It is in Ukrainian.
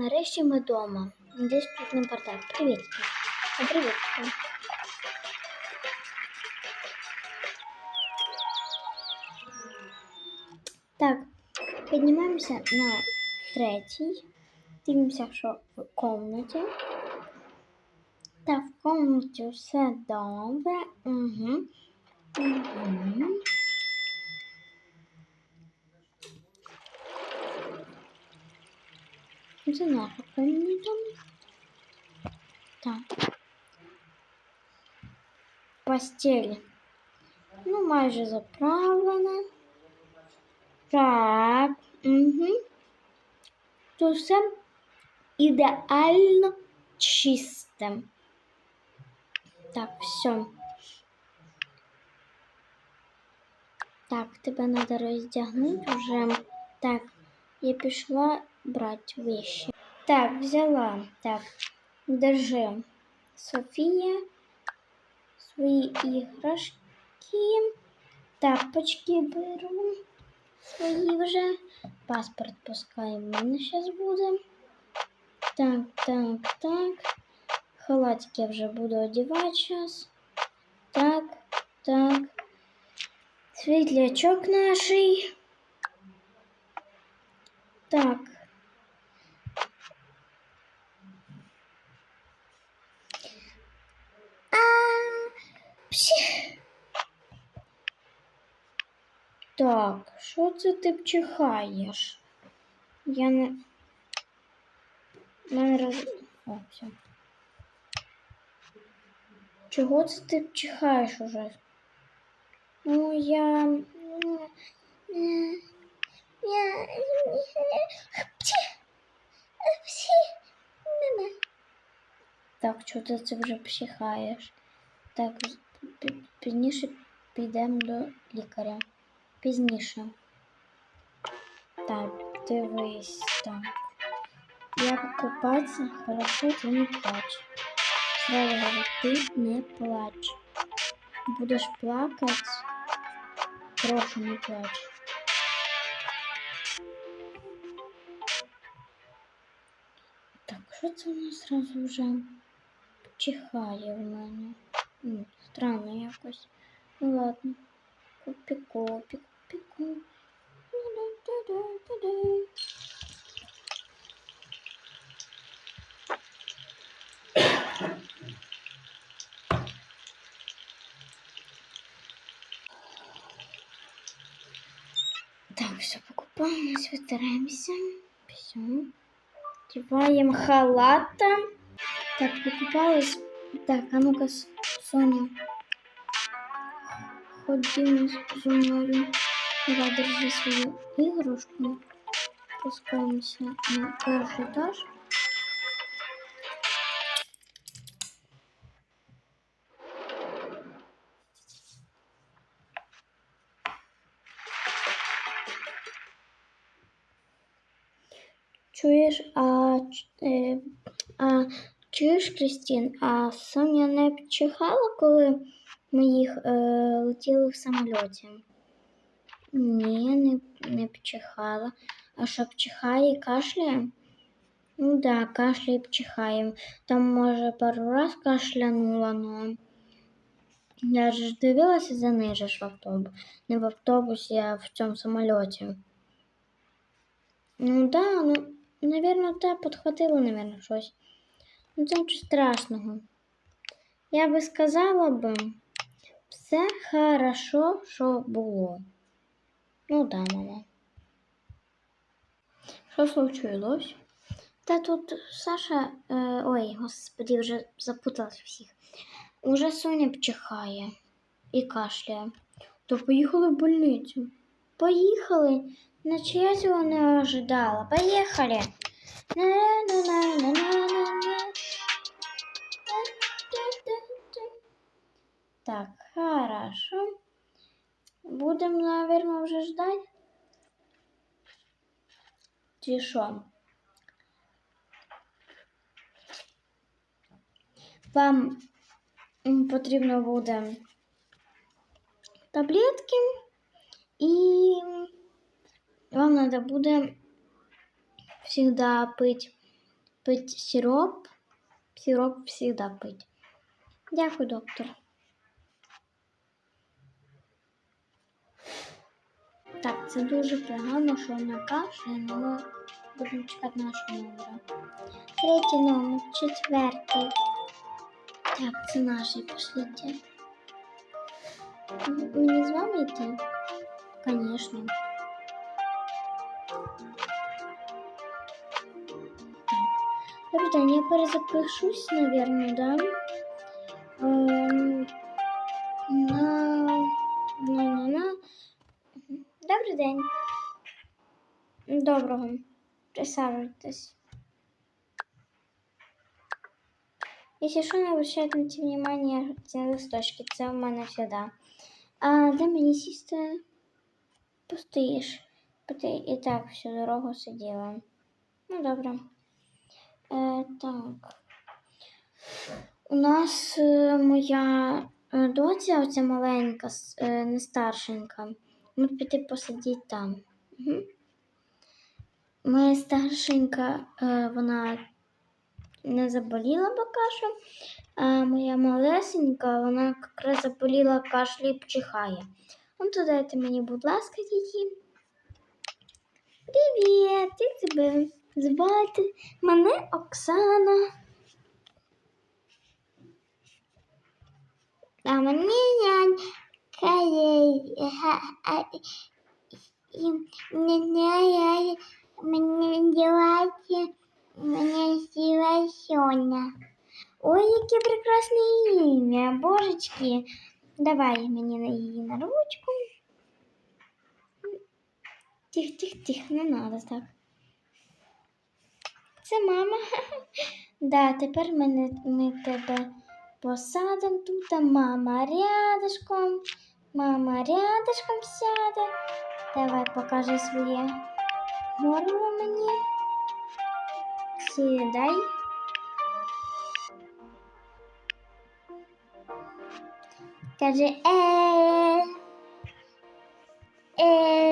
Нарешті ми вдома. Десь тут не бардак. Привіт. Привіт. Так, піднімаємося на третій. Дивимося, що в комнаті. Так, в комнаті все добре. Угу. Угу. Наша комната. Так. Постель. Ну, майже заправлена. Так. Угу. Тут все ідеально чисте. Так, все. Так, тебе надо роздягнути вже. Так, я пішла брати вещи. Так, взяла. Так, держи. Софія. Свої іграшки. Тапочки беру. Свої вже. Паспорт пускай в мене зараз буде. Так, так, так. Халатик я вже буду одягати зараз. Так, так. Світлячок наший. Так. Псі. Так, що це ти чихаєш? Я не. Мене роз... О, все. Чого це ти чихаєш уже? Ну, я. Я. Псі. Псі. Так, що ти це вже психаєш? Так, пізніше підемо до лікаря. Пізніше. Так, дивись так. Як купатися, хорошо, ти не плач. Говорю, ти не плач. Будеш плакати, прошу не плач. Так, що це у нас сразу вже чихає в мене? М, Странно якось. Ну ладно. Купі, купі, купі, купі. Ту-ду-ту-ду-ту-ду. Так, все покупаемся, вытираемся. Все. Одеваем халата. Так, покупалась. Так, а ну-ка, С- Соня. Ходи за мною. Давай, держи свою игрушку. Спускаемся на первый этаж. Чуєш, а, е, а чуєш, Кристин, а Соня не чихала, коли ми їх е, летіли в самольоті? Ні, не, не пчихала. А що пчихає і кашляє? Ну да, кашляє і пчихає. Там, може, пару раз кашлянула, но я ж дивилася за же ж в автобус. Не в автобусі, а в цьому самольоті. Ну да, ну, наверное, та підхватило, наверное, щось. Ну, це нічого страшного. Я би сказала би, все хорошо, що було. Ну да, мама. Що случилось? Та тут Саша, е, ой, господи, вже запуталась всіх. Уже Соня пчихає і кашляє. То поїхали в больницю. Поїхали. Наче я цього не ожидала. Поїхали. На-на-на-на-на-на-на. Так, хорошо. Будем, наверное, уже ждать. Що? Вам м, потрібно буде таблетки і вам надо буде всегда пить пить сироп. Сироп всегда пить. Дякую, доктор. Так, це дуже погано, що вона кашляє, але будемо чекати нашого номера. Третій номер, четвертий. Так, це наш, пошліть. Мені з вами йти? Конечно. Добрий день, я перезапишусь, наверное, да? День. Доброго. Присаджуйтесь. Если что, не обращайте на внимание, ці листочки, це у мене всегда. А де мені сісти? Постоїш. Ти і так всю дорогу сиділа. Ну, добре. Е, так. У нас е, моя е, доця, оця маленька, е, не старшенька. Може піти посидіти там. Угу. Моя старшенька, е, вона не заболіла поки що, а моя малесенька, вона якраз заболіла кашлі і чихає. Ну, то дайте мені, будь ласка, її. Привіт, як тебе звати? Мене Оксана. А а- і Мене мене звати мене звати Ой, яке прекрасне ім'я, божечки. Давай мені на її на ручку. Тих, тих, тих, не надо так. Це мама. Да, тепер ми, ми тебе посадимо тут, а мама рядышком. Мама рядышком сяде. Давай покажи своє горло мені. Сідай. Каже э, э